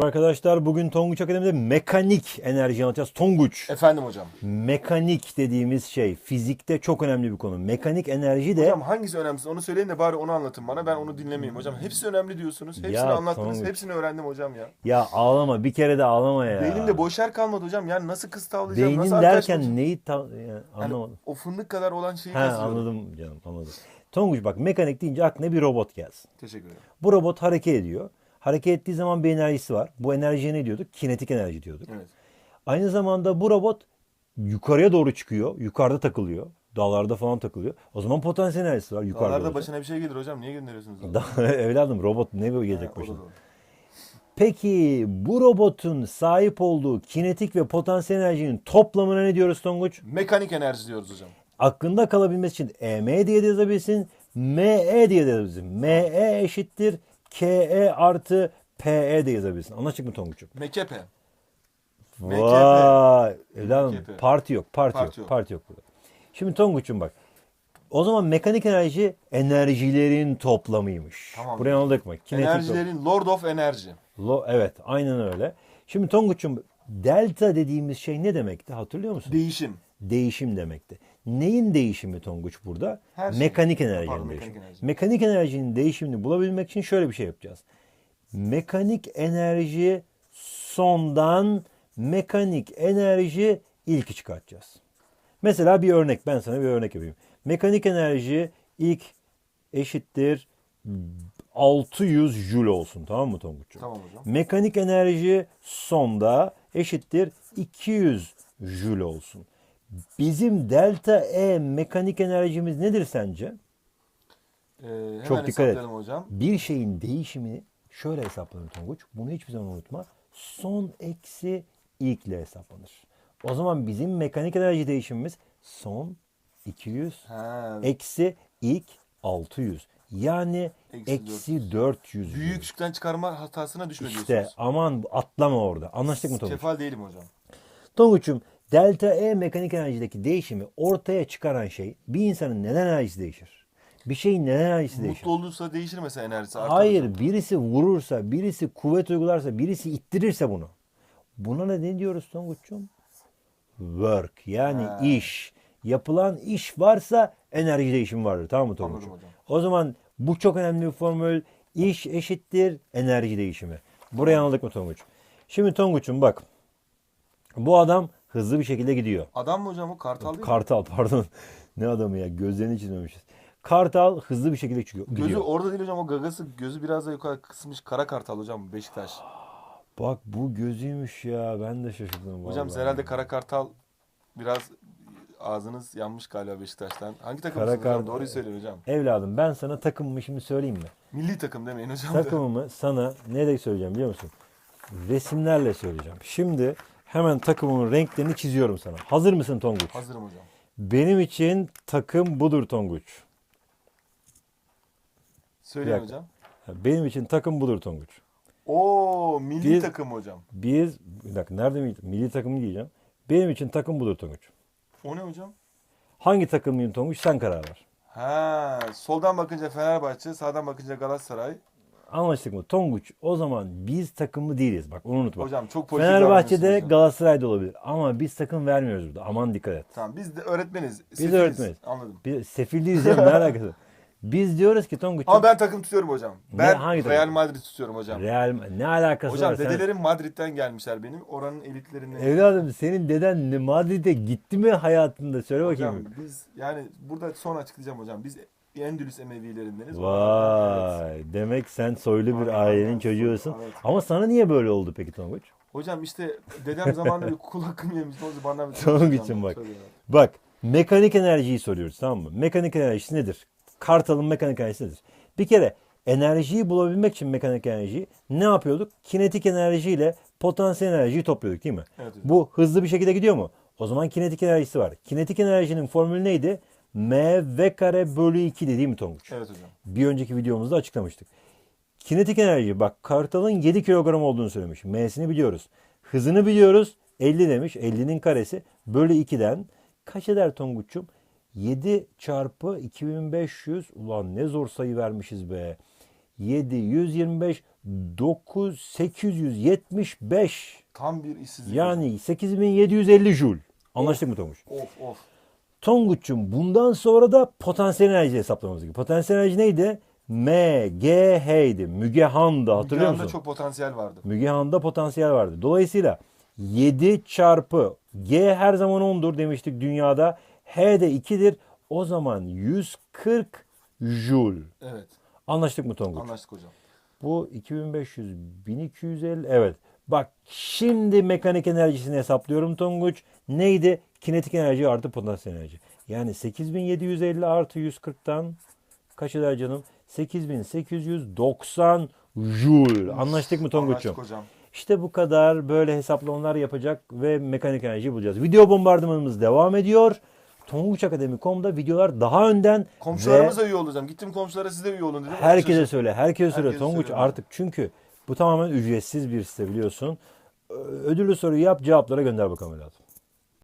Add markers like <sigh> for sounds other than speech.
Arkadaşlar bugün Tonguç Akademi'de mekanik enerji anlatacağız. Tonguç. Efendim hocam. Mekanik dediğimiz şey fizikte çok önemli bir konu. Mekanik enerji de Hocam hangisi önemlisi onu söyleyin de bari onu anlatın bana. Ben onu dinlemeyeyim hocam. Hepsi önemli diyorsunuz. Hepsini Ya, anlattınız. tamam. Hepsini öğrendim hocam ya. ya ağlama bir kere de ağlama ya. Beynimde boş yer kalmadı hocam. Yani nasıl kız tavlayacağım? Beynin nasıl arkadaş derken bulacağım? neyi ta- yani Yani anlamadım. o fındık kadar olan şeyi Ha kazıyorum. anladım canım anladım. Tonguç bak mekanik deyince aklına bir robot gelsin. Teşekkür ederim. Bu robot hareket ediyor. Hareket ettiği zaman bir enerjisi var. Bu enerjiye ne diyorduk? Kinetik enerji diyorduk. Evet. Aynı zamanda bu robot yukarıya doğru çıkıyor. Yukarıda takılıyor. Dağlarda falan takılıyor. O zaman potansiyel enerjisi var yukarıda. Dağlarda olacak. başına bir şey gelir hocam. Niye gönderiyorsunuz? <laughs> Evladım robot ne böyle Ha, gelecek da başına? Peki bu robotun sahip olduğu kinetik ve potansiyel enerjinin toplamına ne diyoruz Tonguç? Mekanik enerji diyoruz hocam. Aklında kalabilmesi için EM diye de yazabilsin, ME diye de yazabilsin. ME eşittir KE artı PE de yazabilsin. Anlaştık mı Tonguç'um? Mekepe. Vay! Evladım MKP. parti yok, parti, Parti yok, yok. parti yok burada. Şimdi Tonguç'um bak. O zaman mekanik enerji enerjilerin toplamıymış. Tamam. Buraya anladık mı? Kinetik Enerjilerin Lord of Energy. Lo, evet aynen öyle. Şimdi Tonguç'um delta dediğimiz şey ne demekti hatırlıyor musun? Değişim. Değişim demekti. Neyin değişimi Tonguç burada? Her şey. mekanik enerjinin Pardon, değişimi. mekanik enerji. Mekanik enerjinin değişimini bulabilmek için şöyle bir şey yapacağız. Mekanik enerji sondan mekanik enerji ilki çıkartacağız. Mesela bir örnek ben sana bir örnek yapayım. Mekanik enerji ilk eşittir 600 joule olsun tamam mı Tonguç'um? Tamam hocam. Mekanik enerji sonda eşittir 200 joule olsun. Bizim delta E mekanik enerjimiz nedir sence? Ee, hemen Çok dikkat et. hocam. Bir şeyin değişimini şöyle hesaplanır Tonguç. Bunu hiçbir zaman unutma. Son eksi ilkle hesaplanır. O zaman bizim mekanik enerji değişimimiz son 200 Ha, eksi ilk 600. Yani Eksi eksi 400. büyük küçükten çıkarma hatasına düşme İşte diyorsunuz. aman atlama orada. Anlaştık mı Tonguç? Kefal değilim hocam. Tonguç'um delta E mekanik enerjideki değişimi ortaya çıkaran şey bir insanın neden enerjisi değişir? Bir şeyin neden enerjisi değişir? Mutlu olursa değişir mesela enerjisi. artar hocam. Hayır birisi vurursa, birisi kuvvet uygularsa, birisi ittirirse bunu. Buna ne ne diyoruz Tonguç'um? Work yani Ha. iş. Yapılan iş varsa enerji değişimi vardır. Tamam mı hocam. O zaman bu çok önemli bir formül. İş eşittir enerji değişimi. Burayı anladık mı Tonguç? Şimdi Tonguç'um bak. Bu adam hızlı bir şekilde gidiyor. Adam mı hocam o kartal değil mi? Kartal pardon. <laughs> ne adamı ya gözlerini çizmemişiz. Kartal hızlı bir şekilde çıkıyor. Gözü gidiyor. orada değil hocam o gagası gözü biraz da yukarı kısmış kara kartal hocam Beşiktaş. Bak bu gözüymüş ya. Ben de şaşırdım. Hocam vallahi. herhalde kara kartal biraz ağzınız yanmış galiba Beşiktaş'tan. Hangi takım Kara hocam? Kar- Doğruyu söyleyin hocam. Evladım ben sana takımımı şimdi söyleyeyim mi? Milli takım demeyin hocam. Takımımı sana ne de söyleyeceğim biliyor musun? Resimlerle söyleyeceğim. Şimdi hemen takımımın renklerini çiziyorum sana. Hazır mısın Tonguç? Hazırım hocam. Benim için takım budur Tonguç. Söyleyin dakika. hocam. Benim için takım budur Tonguç. Oo milli Bir- takım hocam. Biz, bir dakika nerede milli, milli takımı diyeceğim. Benim için takım budur Tonguç. O ne hocam? Hangi takımlıyım Tonguç sen karar ver. Ha, soldan bakınca Fenerbahçe, sağdan bakınca Galatasaray. Anlaştık mı? Tonguç o zaman biz takımlı değiliz. Bak onu unutma. Hocam çok politik Fenerbahçe'de hocam. Galatasaray'da olabilir. Ama biz takım vermiyoruz burada. Aman dikkat et. Tamam biz de öğretmeniz. Biz sefiliz. öğretmeniz. Anladım. Biz sefil değiliz ya ne alakası? <laughs> Biz diyoruz ki Tonguç'um Ama ben takım tutuyorum hocam. Ben hangi takım? Real Madrid tutuyorum hocam. Real ne alakası Hocam var? Sen- dedelerim Madrid'den gelmişler benim. Oranın elitlerinden. Evladım senin deden ne- Madrid'e gitti mi hayatında? Söyle Hocam bakayım. biz yani burada son açıklayacağım hocam. Biz Endülüs Emevilerindeniz. Vay. Demek sen soylu bir Aynen, ailenin aynen. çocuğusun. Evet. Ama sana niye böyle oldu peki Tonguç? Hocam işte dedem zamanında bir kul hakkım yemiş. O bana bir için bak. Bak mekanik enerjiyi soruyoruz tamam mı? Mekanik enerjisi nedir? Kartal'ın mekanik enerjisi nedir? Bir kere enerjiyi bulabilmek için mekanik enerjiyi ne yapıyorduk? Kinetik enerjiyle potansiyel enerjiyi topluyorduk değil mi? Evet hocam. Bu hızlı bir şekilde gidiyor mu? O zaman kinetik enerjisi var. Kinetik enerjinin formülü neydi? M v kare bölü 2 değil mi Tonguç? Evet hocam. Bir önceki videomuzda açıklamıştık. Kinetik enerji bak Kartal'ın 7 kilogram olduğunu söylemiş. M'sini biliyoruz. Hızını biliyoruz. 50 demiş. 50'nin karesi bölü 2'den kaç eder Tonguç'um? 7 çarpı 2500 ulan ne zor sayı vermişiz be. 725 9 875 Tam bir işsizlik. yani 8750 joule. Anlaştık mı Tonguç? Of of. Tonguç'um bundan sonra da potansiyel enerji hesaplamamız gerekiyor. Potansiyel enerji neydi? M, G. Müge Han'dı hatırlıyor Dünyada musun? çok potansiyel vardı. Müge Han'da potansiyel vardı. Dolayısıyla 7 çarpı G her zaman 10'dur demiştik dünyada. H de 2'dir. O zaman 140 joule. Evet. Anlaştık mı Tonguç? Anlaştık hocam. Bu 2500, 1250. Evet. Bak şimdi mekanik enerjisini hesaplıyorum Tonguç. Neydi? Kinetik enerji artı potansiyel enerji. Yani 8750 artı 140'tan kaç eder canım? 8890 joule. Anlaştık mı Tonguç'um? Anlaştık hocam. İşte bu kadar böyle hesaplamalar yapacak ve mekanik enerji bulacağız. Video bombardımanımız devam ediyor. Tonguçakademi.com'da videolar daha önden Komşularımız ve da üye olacağım. Gittim komşulara siz de üye olun dedim. herkese söyle. Herkese söyle. Herkese Tonguç söylüyorum. artık çünkü bu tamamen ücretsiz bir site biliyorsun. Ödüllü soruyu yap cevaplara gönder bakalım evladım.